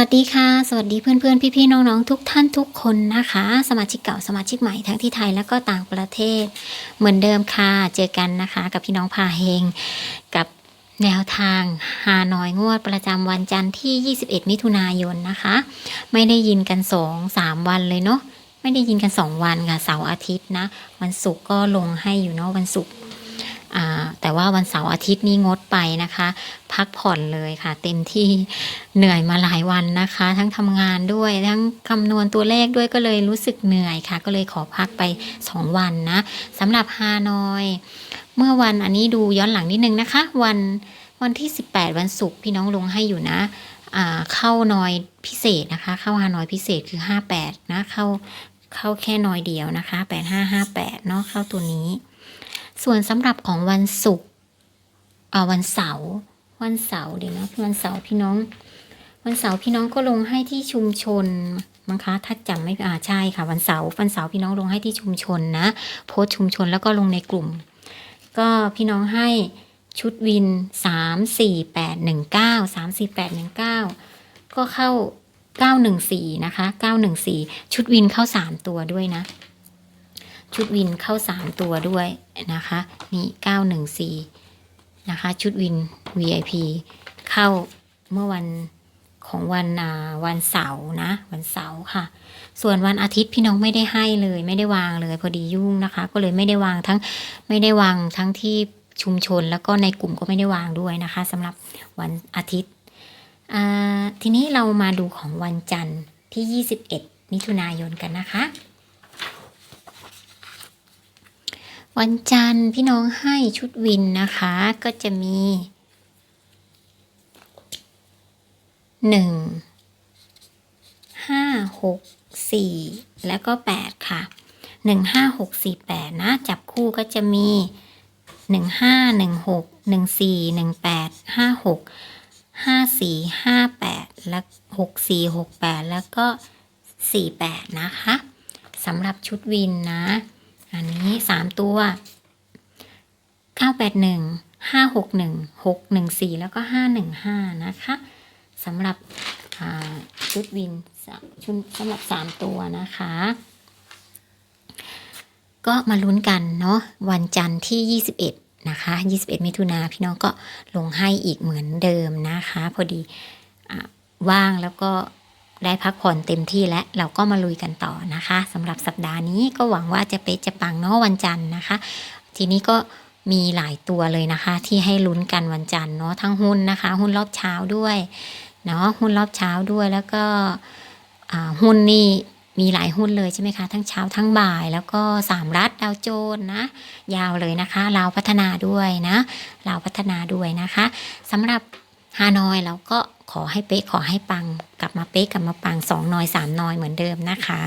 วัสดีค่ะ สวัสดีเพื่อนๆ พี่ๆ น้องๆ ทุกท่านทุกคนนะคะ สมาชิกเก่าสมาชิกใหม่ทั้งที่ไทยและก็ต่างประเทศ เหมือนเดิมค่ะ เจอกันนะคะ กับพี่น้องพาเฮง กับแนวทางฮานอยงวดประจำวันจันทร์ที่ 21 มิถุนายนนะคะ ไม่ได้ยินกัน 2 3 วันเลยเนาะไม่ได้ยินกัน 2 วันค่ะเสาร์อาทิตย์นะ วันศุกร์ก็ลงให้อยู่เนาะวันศุกร์แต่ว่าวันเสาร์อาทิตย์นี้งดไปนะคะ พักผ่อนเลยค่ะ เต็มที่เหนื่อยมาหลายวันนะคะ ทั้งทำงานด้วย ทั้งคำนวณตัวเลขด้วยก็เลยรู้สึกเหนื่อยค่ะ ก็เลยขอพักไป 2 วันนะสำหรับฮานอย เมื่อวันอันนี้ดูย้อนหลังนิดนึงนะคะ วันวันที่ 18 วันศุกร์พี่น้องลงให้อยู่นะเข้านอยพิเศษนะคะ เข้าฮานอยพิเศษคือ 58 นะ เข้าเข้าแค่นอยเดียวนะคะ 8558 เนาะเข้าตัวนี้ ส่วนสำหรับของวันศุกร์วันเสาร์ วันเสาร์เดี๋ยวนะวันเสาร์พี่น้อง วันเสาร์พี่น้องก็ลงให้ที่ชุมชนมั้งคะถ้าจำไม่อ่าใช่ค่ะ วันเสาร์วันเสาร์พี่น้องลงให้ที่ชุมชนนะโพสชุมชนแล้วก็ลงในกลุ่ม ก็พี่น้องให้ชุดวินสามสี่แปดหนึ่งเก้าสามสี่แปดหนึ่งเก้าก็เข้าเก้าหนึ่งสี่นะคะเก้าหนึ่งสี่ชุดวินเข้าสามตัวด้วยนะ ชุดวินเข้าสามตัวด้วยนะคะ นี่เก้าหนึ่งสี่ นะคะ ชุดวิน VIP เข้าเมื่อวันของวันวันเสาร์นะ วันเสาร์ค่ะ ส่วนวันอาทิตย์พี่น้องไม่ได้ให้เลย ไม่ได้วางเลยพอดียุ่งนะคะ ก็เลยไม่ได้วางทั้งไม่ได้วางทั้งที่ชุมชนแล้วก็ในกลุ่มก็ไม่ได้วางด้วยนะคะสำหรับวันอาทิตย์ทีนี้เรามาดูของวันจันทร์ที่ 21 มิถุนายนกันนะคะ วันจันทร์พี่น้องให้ชุดวินนะคะ ก็จะมีหนึ่งห้าหกสี่แล้วก็แปดค่ะหนึ่งห้าหกสี่แปดนะ จับคู่ก็จะมีหนึ่งห้าหนึ่งหกหนึ่งสี่หนึ่งแปดห้าหกห้าสี่ห้าแปดและหกสี่หกแปดแล้วก็สี่แปดนะคะสำหรับชุดวินนะ อันนี้สามตัวเก้าแปดหนึ่งห้าหกหนึ่งหกหนึ่งสี่แล้วก็ห้าหนึ่งห้านะคะสำหรับชุดวินสามชุดสำหรับสามตัวนะคะ ก็มาลุ้นกันเนาะวันจันทร์ที่ 21 นะคะ 21 มิถุนาพี่น้องก็ลงให้อีกเหมือนเดิมนะคะ พอดีอว่างแล้วก็ ได้พักผ่อนเต็มที่และเราก็มาลุยกันต่อนะคะสำหรับสัปดาห์นี้ก็หวังว่าจะเป๊ะจะปังเนาะวันจันทร์นะคะ ทีนี้ก็มีหลายตัวเลยนะคะ ที่ให้ลุ้นกันวันจันทร์เนาะทั้งหุ้นนะคะ หุ้นรอบเช้าด้วยเนาะหุ้นรอบเช้าด้วยแล้วก็หุ้นนี่มีหลายหุ้นเลยใช่ไหมคะ ทั้งเช้าทั้งบ่าย แล้วก็สามรัฐดาวโจนส์นะ ยาวเลยนะคะลาวพัฒนาด้วยนะลาวพัฒนาด้วยนะคะสำหรับ ฮานอยเราก็ขอให้เป๊ะขอให้ปังกลับมาเป๊ะกลับมาปังสองนอยสามนอยเหมือนเดิมนะคะ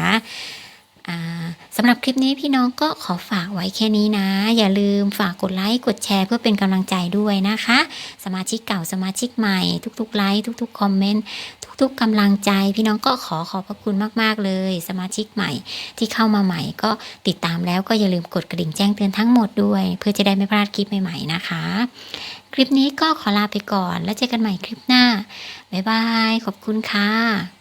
สำหรับคลิปนี้พี่น้องก็ขอฝากไว้แค่นี้นะ อย่าลืมฝากกดไลค์กดแชร์เพื่อเป็นกำลังใจด้วยนะคะ สมาชิกเก่าสมาชิกใหม่ ทุกๆไลค์ทุกๆคอมเมนต์ ทุกๆกำลังใจ พี่น้องก็ขอขอบพระคุณมาก ๆ เลย สมาชิกใหม่ที่เข้ามาใหม่ก็ติดตามแล้วก็อย่าลืมกดกระดิ่งแจ้งเตือนทั้งหมดด้วย เพื่อจะได้ไม่พลาดคลิปใหม่ ๆ นะคะ คลิปนี้ก็ขอลาไปก่อนแล้วเจอกันใหม่คลิปหน้าบ๊ายบายขอบคุณค่ะ